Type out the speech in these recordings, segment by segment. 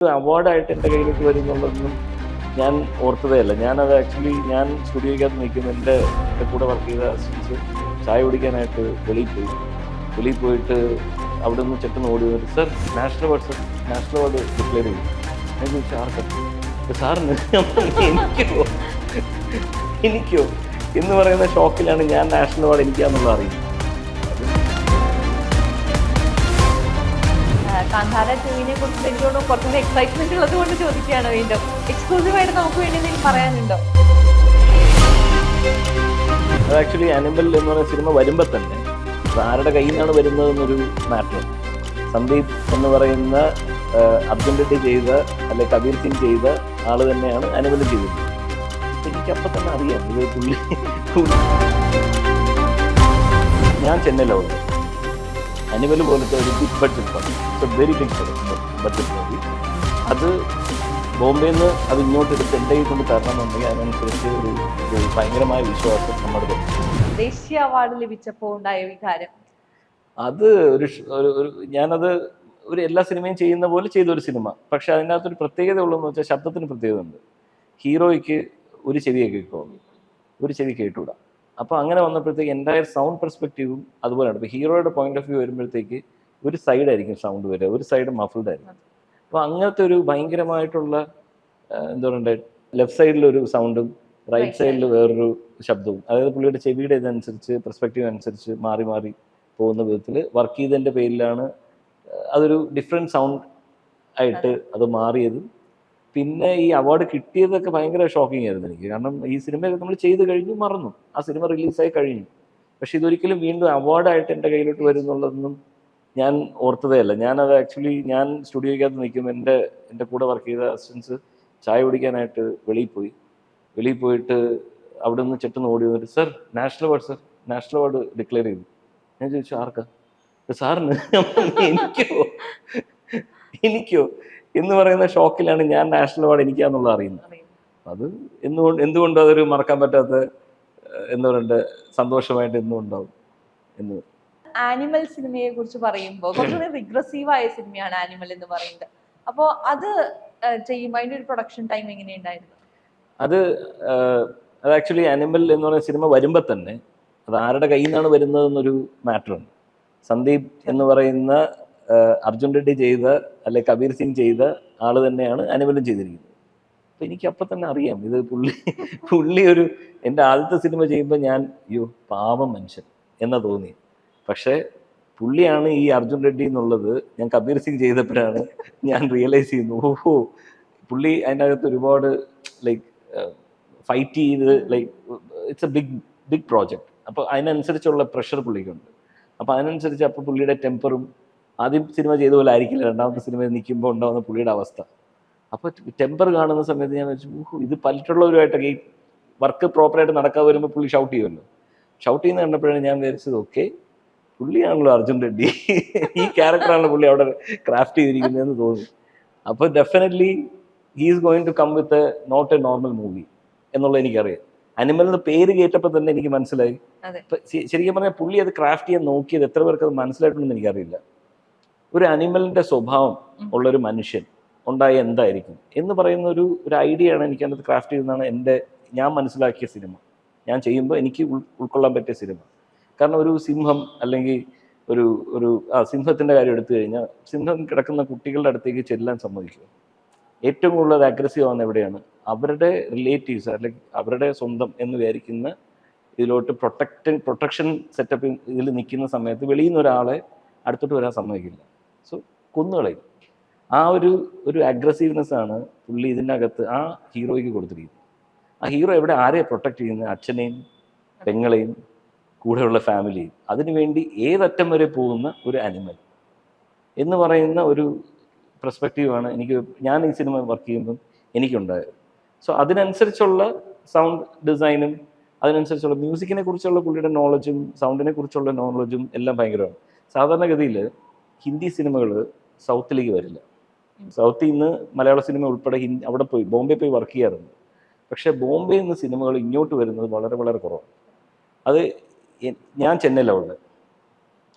അവാർഡായിട്ട് എന്റെ കയ്യിലേക്ക് വരുന്നുള്ളതൊന്നും ഞാൻ ഓർത്തതേ അല്ല ഞാനത് ആക്ച്വലി ഞാൻ സ്റ്റുഡിയോയ്ക്കകത്ത് നിൽക്കുന്ന എന്റെ എന്റെ കൂടെ വർക്ക് ചെയ്ത അസിസ്റ്റൻസ് ചായ കുടിക്കാനായിട്ട് വെളിയിൽ പോയി. വെളിയിൽ പോയിട്ട് അവിടെ നിന്ന് ചെട്ടെന്ന് ഓടി വന്നിട്ട് sir national award sir national award declare ചെയ്തു. ഞാൻ ചോദിച്ചു ആർക്കും? സാറിന്. എനിക്കോ? എനിക്കോ? എന്ന് പറയുന്ന ഷോക്കിലാണ് ഞാൻ നാഷണൽ അവാർഡ് എനിക്കാന്നുള്ളത് അറിയുന്നത്. കാന്താര ടൂവിനെ കുറിച്ച് എനിക്കോട് കുറച്ചുകൂടി എക്സൈറ്റ്മെന്റ് ഉള്ളത് കൊണ്ട് ചോദിക്കുകയാണ് വീണ്ടും. എക്സ്ക്ലൂസീവ് ആയിട്ട് നമുക്ക് വേണ്ടി എന്തെങ്കിലും പറയാനുണ്ടോ? അത് ആക്ച്വലി അനിമൽ എന്ന് പറയുന്ന സിനിമ വരുമ്പോൾ തന്നെ ആരുടെ കയ്യിൽ നിന്നാണ് വരുന്നതെന്നൊരു മാറ്റർ സന്ദീപ് എന്ന് പറയുന്ന അർജുൻ റെഡ്ഡി ചെയ്ത അല്ലെ കബീർ സിംഗ് ചെയ്ത ആൾ തന്നെയാണ് അനിമൽ ചെയ്തത്. അപ്പൊ എനിക്കപ്പം തന്നെ അറിയാം ഇത് പുള്ളി ഞാൻ ചെന്നൈയിലാണ് അനിമൽ പോലത്തെ ഒരു ബിഗ് ബഡ്ജറ്റ് പടം it's a very big budget movie അത് ബോംബെയിൽ നിന്ന് അത് ഇങ്ങോട്ട് എടുത്ത് എന്റെ കയ്യിൽ കൊണ്ട് തരണമെന്നുണ്ടെങ്കിൽ അതിനനുസരിച്ച് ഒരു ഒരു ഭയങ്കരമായ വിശ്വാസം നമ്മുടെ ദേശീയ അവാർഡ് ലഭിച്ചപ്പോൾ ഉണ്ടായ വികാരം? അത് ഒരു ഒരു ഒരു ഞാനത് ഒരു എല്ലാ സിനിമയും ചെയ്യുന്ന പോലെ ചെയ്ത ഒരു സിനിമ. പക്ഷെ അതിനകത്തൊരു പ്രത്യേകത ഉള്ളതെന്ന് വെച്ചാൽ ശബ്ദത്തിന് പ്രത്യേകത ഉണ്ട് ഹീറോയ്ക്ക് ഒരു ചെവിയെ കേൾക്കുള്ളൂ ഒരു ചെവി കേട്ടൂടാ. അപ്പോൾ അങ്ങനെ വന്നപ്പോഴത്തേക്ക് എന്റെ സൗണ്ട് പെർസ്പെക്റ്റീവും അതുപോലെയാണ്. ഇപ്പോൾ ഹീറോയുടെ പോയിന്റ് ഓഫ് വ്യൂ വരുമ്പോഴത്തേക്ക് ഒരു സൈഡ് ആയിരിക്കും സൗണ്ട് വരിക ഒരു സൈഡ് മഫിൾഡ് ആയിരിക്കും. അപ്പോൾ അങ്ങനത്തെ ഒരു ഭയങ്കരമായിട്ടുള്ള എന്താ പറയണ്ടേ ലെഫ്റ്റ് സൈഡിൽ ഒരു സൗണ്ടും റൈറ്റ് സൈഡിൽ വേറൊരു ശബ്ദവും. അതായത് പുള്ളിയുടെ ചെവിയുടെ ഇതനുസരിച്ച് പെർസ്പെക്റ്റീവ് അനുസരിച്ച് മാറി മാറി പോകുന്ന വിധത്തിൽ വർക്ക് ചെയ്തതിന്റെ പേരിലാണ് അതൊരു ഡിഫറെന്റ് സൗണ്ട് ആയിട്ട് അത്. മാറിയത്. പിന്നെ ഈ അവാർഡ് കിട്ടിയതൊക്കെ ഭയങ്കര ഷോക്കിംഗ് ആയിരുന്നു എനിക്ക്. കാരണം ഈ സിനിമയൊക്കെ നമ്മൾ ചെയ്ത് കഴിഞ്ഞു മറന്നു. ആ സിനിമ റിലീസായി കഴിഞ്ഞു. പക്ഷെ ഇതൊരിക്കലും വീണ്ടും അവാർഡായിട്ട് എന്റെ കയ്യിലോട്ട് വരുന്നുള്ളതൊന്നും ഞാൻ ഓർത്തതേ അല്ല ഞാനത് ആക്ച്വലി ഞാൻ സ്റ്റുഡിയോയ്ക്കകത്ത് നിൽക്കും എന്റെ എന്റെ കൂടെ വർക്ക് ചെയ്ത അസിസ്റ്റൻസ് ചായ കുടിക്കാനായിട്ട് വെളിയിൽ പോയി. വെളിയിൽ പോയിട്ട് അവിടെ നിന്ന് ചെട്ടെന്ന് ഓടി വന്നിട്ട് sir national award sir national award declare ചെയ്തു. ഞാൻ ചോദിച്ചു ആർക്കാ? സാറിന്. എനിക്കോ? എനിക്കോ? എന്ന് പറയുന്ന ഷോക്കിലാണ് ഞാൻ നാഷണൽ അവാർഡ് എനിക്കാന്നുള്ളത് അറിയുന്നത്. അത് എന്തുകൊണ്ട് എന്തുകൊണ്ടും അതൊരു മറക്കാൻ പറ്റാത്ത എന്ന് പറയണ്ടേ സന്തോഷമായിട്ട് എന്നും ഉണ്ടാവും എന്ന്. ആനിമൽ സിനിമയെ കുറിച്ച് പറയുമ്പോൾ കുറച്ചുകൂടി റിഗ്രസീവ് ആയ സിനിമയാണ് ആനിമൽ എന്ന് പറയുന്നത്. അപ്പോ അത് ചെയ്യുമ്പോൾ അതിന്റെ ഒരു പ്രൊഡക്ഷൻ ടൈം എങ്ങനെയുണ്ടായിരുന്നു അത് അത് ആക്ച്വലി ആനിമൽ എന്ന് പറയുന്ന സിനിമ വരുമ്പോൾ തന്നെ അത് ആരുടെ കയ്യിൽ നിന്നാണ് വരുന്നതെന്നൊരു മാറ്ററുണ്ട് സന്ദീപ് എന്ന് പറയുന്ന അർജുൻ റെഡ്ഡി ചെയ്ത അല്ലെ കബീർ സിംഗ് ചെയ്ത ആൾ തന്നെയാണ് അനിമലും ചെയ്തിരിക്കുന്നത്. അപ്പൊ എനിക്ക് അപ്പം തന്നെ അറിയാം. ഇത് പുള്ളി പുള്ളി ഒരു എന്റെ ആദ്യത്തെ സിനിമ ചെയ്യുമ്പോൾ ഞാൻ അയ്യോ പാവം മനുഷ്യൻ എന്നാ തോന്നി പക്ഷേ പുള്ളിയാണ് ഈ അർജുൻ റെഡ്ഡി എന്നുള്ളത് ഞാൻ കബീർ സിംഗ് ചെയ്തപ്പോഴാണ് ഞാൻ റിയലൈസ് ചെയ്യുന്നു ഓഹോ പുള്ളി അതിന്റെ അകത്ത് ഒരുപാട് ലൈക്ക് ഫൈറ്റ് ചെയ്ത് like it's a big big project അപ്പോൾ അതിനനുസരിച്ചുള്ള പ്രഷർ പുള്ളിക്കുണ്ട്. അപ്പോൾ അതിനനുസരിച്ച് അപ്പോൾ പുള്ളിയുടെ ടെമ്പറും ആദ്യം സിനിമ ചെയ്ത പോലെ ആയിരിക്കില്ല. രണ്ടാമത്തെ സിനിമയിൽ നിൽക്കുമ്പോൾ ഉണ്ടാകുന്ന പുള്ളിയുടെ അവസ്ഥ. അപ്പോൾ ടെമ്പർ കാണുന്ന സമയത്ത് ഞാൻ വെച്ചു ഇത് പറ്റുള്ളവരുമായിട്ടൊക്കെ ഈ വർക്ക് പ്രോപ്പറായിട്ട് നടക്കാൻ വരുമ്പോൾ പുള്ളി ഷൗട്ട് ചെയ്യുമല്ലോ? ഷൗട്ട് ചെയ്യുന്ന കണ്ടപ്പോഴാണ് ഞാൻ വിചാരിച്ചത് ഓക്കെ പുള്ളിയാണല്ലോ അർജുൻ റെഡ്ഡി. ഈ ക്യാരക്ടറാണ് പുള്ളി അവിടെ ക്രാഫ്റ്റ് ചെയ്തിരിക്കുന്നതെന്ന് തോന്നി അപ്പോൾ definitely he is going to come with not a normal movie എന്നുള്ളത് എനിക്കറിയാം. അനിമൽ എന്ന് പേര് കേട്ടപ്പോൾ തന്നെ എനിക്ക് മനസ്സിലായി. ശരിക്കും പറഞ്ഞാൽ പുള്ളി അത് ക്രാഫ്റ്റ് ചെയ്യാൻ നോക്കിയത് എത്ര പേർക്ക് അത് മനസ്സിലായിട്ടുണ്ടെന്ന് എനിക്കറിയില്ല. ഒരു അനിമലിന്റെ സ്വഭാവം ഉള്ള ഉള്ളൊരു മനുഷ്യൻ ഉണ്ടായ എന്തായിരിക്കും എന്ന് പറയുന്ന ഒരു ഒരു ഐഡിയ ആണ് എനിക്ക് അതിനകത്ത് ക്രാഫ്റ്റ് ചെയ്യുന്നതാണ് എന്റെ ഞാൻ മനസ്സിലാക്കിയ സിനിമ. ഞാൻ ചെയ്യുമ്പോൾ എനിക്ക് ഉൾ ഉൾക്കൊള്ളാൻ പറ്റിയ സിനിമ. കാരണം ഒരു സിംഹം അല്ലെങ്കിൽ ഒരു ഒരു ആ സിംഹത്തിന്റെ കാര്യം എടുത്തു കഴിഞ്ഞാൽ സിംഹം കിടക്കുന്ന കുട്ടികളുടെ അടുത്തേക്ക് ചെല്ലാൻ സമ്മതിക്കുക ഏറ്റവും കൂടുതൽ അഗ്രസീവ് ആവുന്ന എവിടെയാണ്? അവരുടെ റിലേറ്റീവ്സ് അല്ലെങ്കിൽ അവരുടെ സ്വന്തം എന്ന് വിചാരിക്കുന്ന ഇതിലോട്ട് പ്രൊട്ടക്ട് പ്രൊട്ടക്ഷൻ സെറ്റപ്പ് ഇതിൽ നിൽക്കുന്ന സമയത്ത് വെളിയിൽ നിന്ന് ഒരാളെ അടുത്തോട്ട് വരാൻ സമ്മതിക്കില്ല. സോ കൊന്നുകളയും. ആ ഒരു ഒരു അഗ്രസീവ്നെസ് ആണ് പുള്ളി ഇതിനകത്ത് ആ ഹീറോയ്ക്ക് കൊടുത്തിരിക്കുന്നത്. ആ ഹീറോ എവിടെ? ആരെയാണ് പ്രൊട്ടക്ട് ചെയ്യുന്നത്? അച്ഛനെയും പെങ്ങളെയും കൂടെയുള്ള ഫാമിലി അതിനുവേണ്ടി ഏതറ്റം വരെ പോകുന്ന ഒരു അനിമൽ എന്ന് പറയുന്ന ഒരു പെർസ്പെക്റ്റീവാണ് എനിക്ക് ഞാൻ ഈ സിനിമ വർക്ക് ചെയ്യുമ്പം എനിക്കുണ്ടായത്. സോ അതിനനുസരിച്ചുള്ള സൗണ്ട് ഡിസൈനും അതിനനുസരിച്ചുള്ള മ്യൂസിക്കിനെ കുറിച്ചുള്ള പുള്ളിയുടെ നോളജും സൗണ്ടിനെ കുറിച്ചുള്ള നോളജും എല്ലാം ഭയങ്കരമാണ്. സാധാരണഗതിയിൽ ഹിന്ദി സിനിമകൾ സൗത്തിലേക്ക് വരില്ല. സൗത്തിൽ നിന്ന് മലയാള സിനിമ ഉൾപ്പെടെ ഹിന്ദി അവിടെ പോയി ബോംബെ പോയി വർക്ക് ചെയ്യാറുണ്ട്. പക്ഷേ ബോംബെയിൽ നിന്ന് സിനിമകൾ ഇങ്ങോട്ട് വരുന്നത് വളരെ വളരെ കുറവാണ്. അത് ഞാൻ ചെന്നൈയിലാണ് ഉള്ളത്.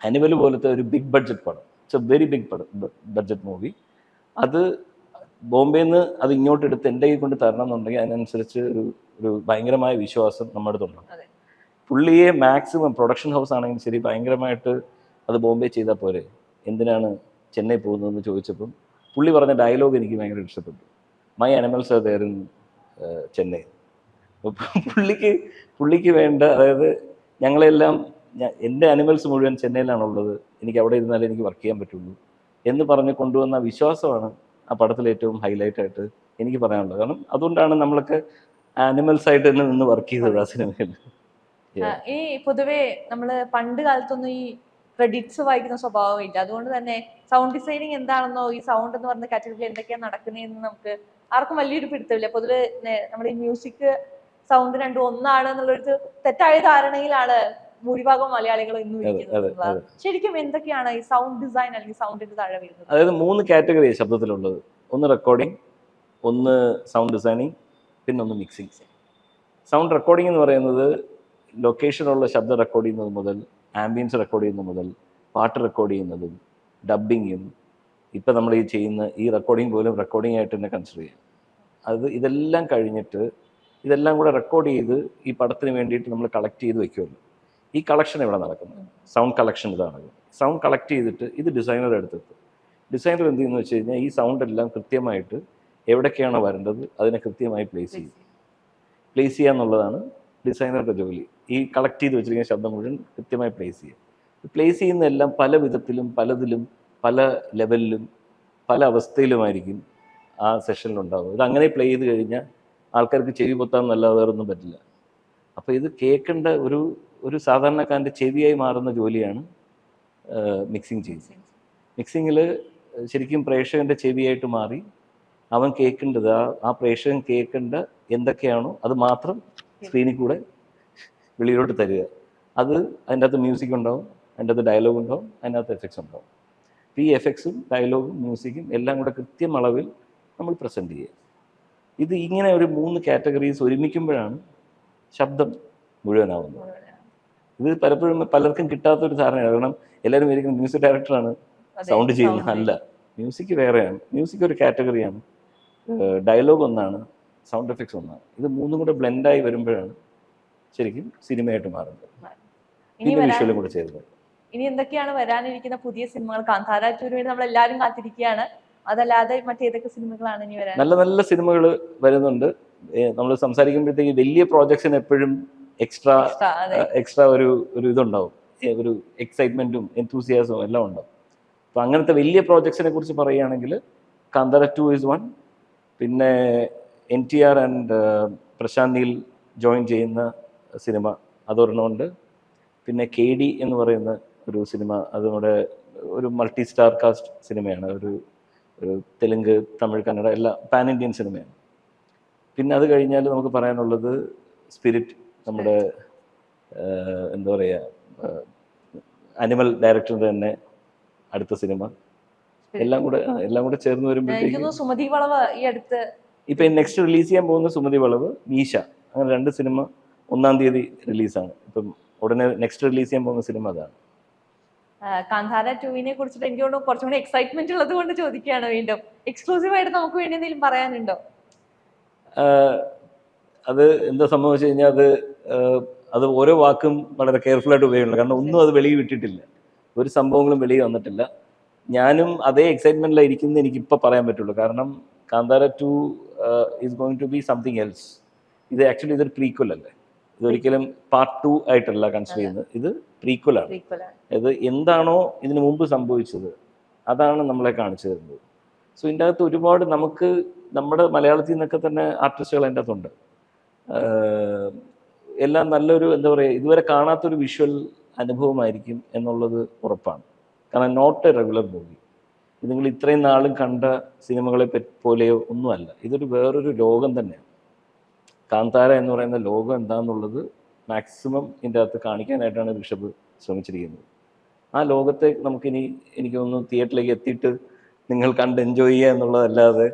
അനിമൽ പോലത്തെ ഒരു ബിഗ് ബഡ്ജറ്റ് പടം. It's a very big padam budget movie അത് ബോംബെയിൽ നിന്ന് അത് ഇങ്ങോട്ട് എടുത്ത് എന്റെ കൈ കൊണ്ട് തരണം എന്നുണ്ടെങ്കിൽ അതിനനുസരിച്ച് ഒരു ഒരു ഭയങ്കരമായ വിശ്വാസം നമ്മുടെ അടുത്തുണ്ടാവും അതെ. പുള്ളിയെ മാക്സിമം പ്രൊഡക്ഷൻ ഹൗസ് ആണെങ്കിലും ശരി ഭയങ്കരമായിട്ട് അത് ബോംബെ ചെയ്താൽ പോരെ? എന്തിനാണ് ചെന്നൈ പോകുന്നതെന്ന് ചോദിച്ചപ്പം പുള്ളി പറഞ്ഞ ഡയലോഗ് എനിക്ക് ഭയങ്കര ഇഷ്ടപ്പെട്ടു. My animals are there in Chennai പുള്ളിക്ക് പുള്ളിക്ക് വേണ്ട അതായത് ഞങ്ങളെല്ലാം എന്റെ അനിമൽസ് മുഴുവൻ ചെന്നൈയിലാണുള്ളത്. എനിക്ക് അവിടെ ഇരുന്നാലേ എനിക്ക് വർക്ക് ചെയ്യാൻ പറ്റുള്ളൂ എന്ന് പറഞ്ഞ് കൊണ്ടുവന്ന വിശ്വാസമാണ് ആ പടത്തിൽ ഏറ്റവും ഹൈലൈറ്റ് ആയിട്ട് എനിക്ക് പറയാനുള്ളത്. കാരണം അതുകൊണ്ടാണ് നമ്മളൊക്കെ ആനിമൽസ് ആയിട്ട് തന്നെ നിന്ന് വർക്ക് ചെയ്തത് ആ സിനിമയിൽ. ഈ പൊതുവേ നമ്മൾ പണ്ട് കാലത്തൊന്നും ഈ ക്രെഡിറ്റ്സ് വായിക്കുന്ന സ്വഭാവം ഇല്ല. അതുകൊണ്ട് തന്നെ സൗണ്ട് ഡിസൈനിങ് എന്താണെന്നോ ഈ സൗണ്ട് എന്ന് പറഞ്ഞ കാറ്റഗറിയിൽ എന്തൊക്കെയാണ് നടക്കുന്നതെന്ന് നമുക്ക് ആർക്കും വലിയൊരു പിടുത്തമില്ല. പൊതുവെ നമ്മൾ നമ്മുടെ ഈ മ്യൂസിക് സൗണ്ട് രണ്ടും ഒന്നാണ് എന്നുള്ളൊരു തെറ്റായ ധാരണയിലാണ് ഭൂരിഭാഗം മലയാളികൾ ഇന്നും ഇരിക്കുന്നത്. ശരിക്കും എന്തൊക്കെയാണ് ഈ സൗണ്ട് ഡിസൈൻ അല്ലെങ്കിൽ സൗണ്ടിന്റെ താഴെ വരുന്നത് അതായത് മൂന്ന് കാറ്റഗറി ശബ്ദത്തിലുള്ളത്. ഒന്ന് റെക്കോർഡിംഗ് ഒന്ന് സൗണ്ട് ഡിസൈനിങ് പിന്നെ ഒന്ന് മിക്സിങ് സൗണ്ട് റെക്കോർഡിംഗ് എന്ന് പറയുന്നത് ലൊക്കേഷനുള്ള ശബ്ദം റെക്കോർഡ് ചെയ്യുന്നത് മുതൽ ആംബിയൻസ് റെക്കോർഡ് ചെയ്യുന്നത് മുതൽ പാട്ട് റെക്കോർഡ് ചെയ്യുന്നതും ഡബിങ്ങും ഇപ്പം നമ്മൾ ഈ ചെയ്യുന്ന ഈ റെക്കോർഡിംഗ് പോലും റെക്കോർഡിംഗ് ആയിട്ട് തന്നെ കൺസിഡർ ചെയ്യാം. അത് ഇതെല്ലാം കഴിഞ്ഞിട്ട് ഇതെല്ലാം കൂടെ റെക്കോർഡ് ചെയ്ത് ഈ പടത്തിന് വേണ്ടിയിട്ട് നമ്മൾ കളക്ട് ചെയ്ത് വെക്കുമല്ലോ ഈ കളക്ഷൻ ഇവിടെ നടക്കുന്നത്. സൗണ്ട് കളക്ഷൻ ഇതാണ്. സൗണ്ട് കളക്ട് ചെയ്തിട്ട് ഇത് ഡിസൈനറുടെ അടുത്തെത്തും. ഡിസൈനർ എന്ത് ചെയ്യുന്നു വെച്ച് കഴിഞ്ഞാൽ ഈ സൗണ്ട് എല്ലാം കൃത്യമായിട്ട് എവിടേക്കാണോ വരേണ്ടത് അതിനെ കൃത്യമായി പ്ലേസ് ചെയ്യും. പ്ലേസ് ചെയ്യുക എന്നുള്ളതാണ് ഡിസൈനറുടെ ജോലി. ഈ കളക്ട് ചെയ്ത് വെച്ചിരിക്കുന്ന ശബ്ദം മുഴുവൻ കൃത്യമായി പ്ലേസ് ചെയ്യും പ്ലേസ് ചെയ്യുന്നതെല്ലാം പല വിധത്തിലും പലതിലും പല ലെവലിലും പല അവസ്ഥയിലുമായിരിക്കും ആ സെഷനിലുണ്ടാവുക ഇത് അങ്ങനെ പ്ലേ ചെയ്ത് കഴിഞ്ഞാൽ ആൾക്കാർക്ക് ചെവി പൊത്താൻ നല്ലാതെ വേറൊന്നും പറ്റില്ല. അപ്പോൾ ഇത് കേൾക്കേണ്ട ഒരു ഒരു സാധാരണക്കാരന്റെ ചെവിയായി മാറുന്ന ജോലിയാണ് മിക്സിങ് ചെയ്യുന്നത്. മിക്സിങ്ങിൽ ശരിക്കും പ്രേക്ഷകന്റെ ചെവിയായിട്ട് മാറി അവൻ കേൾക്കേണ്ടത് ആ ആ പ്രേക്ഷകൻ കേൾക്കേണ്ട എന്തൊക്കെയാണോ അത് മാത്രം സ്ക്രീനിൽ കൂടെ വെളിയിലോട്ട് തരിക. അത് അതിന്റെ അകത്ത് മ്യൂസിക് ഉണ്ടാവും അതിന്റെ അകത്ത് ഡയലോഗ് ഉണ്ടാവും അതിന്റെ അകത്ത് എഫക്ട്സ് ഉണ്ടാവും. ഈ എഫക്ട്സും ഡയലോഗും മ്യൂസിക്കും എല്ലാം കൂടെ കൃത്യം അളവിൽ നമ്മൾ പ്രസന്റ് ചെയ്യുക. ഇത് ഇങ്ങനെ ഒരു മൂന്ന് കാറ്റഗറീസ് ഒരുമിക്കുമ്പോഴാണ് ശബ്ദം മുഴുവനാവുന്നത്. ഇത് പലപ്പോഴും പലർക്കും കിട്ടാത്ത ഒരു ധാരണയാണ്. കാരണം എല്ലാവരും വിചാരിക്കുന്നത് മ്യൂസിക് ഡയറക്ടറാണ് സൗണ്ട് ചെയ്യുന്നത് അല്ല. മ്യൂസിക് വേറെയാണ്. മ്യൂസിക് ഒരു കാറ്റഗറിയാണ്. ഡയലോഗ് ഒന്നാണ് സൗണ്ട് എഫക്ട്സ് ഒന്നാണ്. ഇത് മൂന്നും കൂടെ ബ്ലെൻഡായി വരുമ്പോഴാണ് ശരിക്കും സിനിമയായിട്ട് മാറുന്നത്. ഇനി എന്തൊക്കെയാണ് വരാനിരിക്കുന്ന പുതിയ സിനിമകൾ കാന്താര വേണ്ടി നമ്മൾ എല്ലാവരും കാത്തിരിക്കുകയാണ്. അതല്ലാതെ മറ്റേതൊക്കെ സിനിമകളാണ് ഇനി വരാൻ നല്ല നല്ല സിനിമകൾ വരുന്നുണ്ട്. നമ്മൾ സംസാരിക്കുമ്പോഴത്തേക്ക് വലിയ പ്രോജക്ട്സിന് എപ്പോഴും എക്സ്ട്രാ എക്സ്ട്രാ ഒരു ഒരു ഇതുണ്ടാവും. ഒരു എക്സൈറ്റ്മെന്റും എന്തൂസിയാസവും എല്ലാം ഉണ്ടാവും. അപ്പൊ അങ്ങനത്തെ വലിയ പ്രോജക്ട്സിനെ കുറിച്ച് പറയുകയാണെങ്കിൽ കാന്തര ടു ഇസ് വൺ പിന്നെ N T R and Prashanth Neel join ചെയ്യുന്ന സിനിമ അതൊരെണ്ണമുണ്ട്. പിന്നെ കെ ഡി എന്ന് പറയുന്ന ഒരു സിനിമ അത് നമ്മുടെ ഒരു മൾട്ടി സ്റ്റാർ കാസ്റ്റ് സിനിമയാണ്. ഒരു ഒരു തെലുങ്ക് തമിഴ് കന്നഡ എല്ലാ പാൻ ഇന്ത്യൻ സിനിമയാണ് പിന്നെ അത് കഴിഞ്ഞാൽ നമുക്ക് പറയാനുള്ളത് സ്പിരിറ്റ് നമ്മുടെ എന്താ പറയുക അനിമൽ ഡയറക്ടറിന്റെ തന്നെ അടുത്ത സിനിമ എല്ലാം കൂടെ എല്ലാം കൂടെ ചേർന്ന് വരുമ്പോഴത്തേക്കും സുമതി വളവ് ഈ അടുത്ത്. ഇപ്പം നെക്സ്റ്റ് റിലീസ് ചെയ്യാൻ പോകുന്ന സുമതി വളവ് മീശ. അങ്ങനെ രണ്ട് സിനിമ ഒന്നാം തീയതി റിലീസാണ് ഇപ്പം ഉടനെ നെക്സ്റ്റ് റിലീസ് ചെയ്യാൻ പോകുന്ന സിനിമ അതാണ്. കാന്താര ടൂവിനെ കുറിച്ചിട്ട് എനിക്ക് തോന്നുന്നു കുറച്ചും കൂടി എക്സൈറ്റ്മെന്റ് ഉള്ളത് കൊണ്ട് ചോദിക്കുകയാണ് വീണ്ടും. എക്സ്ക്ലൂസീവ് ആയിട്ട് നമുക്ക് വേണ്ടി എന്തെങ്കിലും പറയാനുണ്ടോ? അത് എന്താ സംഭവിച്ചു കഴിഞ്ഞാൽ അത് അത് ഓരോ വാക്കും വളരെ കെയർഫുൾ ആയിട്ട് ഉപയോഗിക്കണം കാരണം ഒന്നും അത് വെളിയിൽ വിട്ടിട്ടില്ല. ഒരു സംഭവങ്ങളും വെളിയിൽ വന്നിട്ടില്ല. ഞാനും അതേ എക്സൈറ്റ്മെന്റിലാണ് ഇരിക്കുന്നത് എനിക്ക് ഇപ്പൊ പറയാൻ പറ്റുള്ളൂ. കാരണം Kantara two is going to be something else ഇത് ആക്ച്വലി ഇതൊരു പ്രീക്വൽ അല്ലേ? ഇതൊരിക്കലും പാർട്ട് ടു ആയിട്ടല്ല കൺസിഡർ ചെയ്യുന്നത്. ഇത് പ്രീക്വൽ ആണ്. അത് എന്താണോ ഇതിനു മുമ്പ് സംഭവിച്ചത് അതാണ് നമ്മളെ കാണിച്ചു തരുന്നത്. സോ ഇതിന്റെ അകത്ത് ഒരുപാട് നമുക്ക് നമ്മുടെ മലയാളത്തിൽ നിന്നൊക്കെ തന്നെ ആർട്ടിസ്റ്റുകൾ അതിന്റെ അകത്തുണ്ട്. എല്ലാം നല്ലൊരു എന്താ പറയുക ഇതുവരെ കാണാത്തൊരു വിഷ്വൽ അനുഭവമായിരിക്കും എന്നുള്ളത് ഉറപ്പാണ്. കാരണം നോട്ട് എ റെഗുലർ മൂവി ഇത് നിങ്ങൾ ഇത്രയും നാളും കണ്ട സിനിമകളെ പോലെയോ ഒന്നുമല്ല. ഇതൊരു വേറൊരു ലോകം തന്നെയാണ്. കാന്താര എന്ന് പറയുന്ന ലോകം എന്താണെന്നുള്ളത് മാക്സിമം ഇതിന്റെ അകത്ത് കാണിക്കാനായിട്ടാണ് ഋഷഭ് ശ്രമിച്ചിരിക്കുന്നത്. ആ ലോകത്തെ നമുക്കിനി എനിക്ക് ഒന്ന് തിയേറ്ററിലേക്ക് എത്തിയിട്ട് നിങ്ങൾ കണ്ട് എൻജോയ് ചെയ്യുക എന്നുള്ളതല്ലാതെ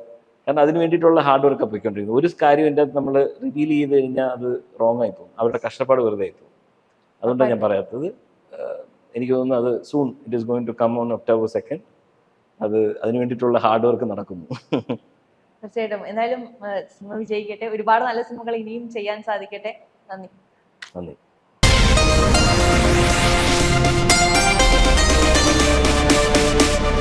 കാരണം അതിന് വേണ്ടിയിട്ടുള്ള ഹാർഡ് വർക്ക് പോയിക്കൊണ്ടിരിക്കുന്നു. ഒരു കാര്യം എന്റെ അകത്ത് നമ്മൾ റിവീൽ ചെയ്ത് കഴിഞ്ഞാൽ അത് റോങ് ആയി പോകും. അവരുടെ കഷ്ടപ്പാട് വെറുതെ ആയി പോകും. അതുകൊണ്ടാണ് ഞാൻ പറയാത്തത് എനിക്ക് തോന്നുന്നു അത് soon it is going to come on October second അത് അതിന് വേണ്ടിയിട്ടുള്ള ഹാർഡ് വർക്ക് നടക്കുന്നു. തീർച്ചയായിട്ടും. എന്തായാലും സിനിമ വിജയിക്കട്ടെ. ഒരുപാട് നല്ല സിനിമകൾ ഇനിയും ചെയ്യാൻ സാധിക്കട്ടെ. നന്ദി. നന്ദി.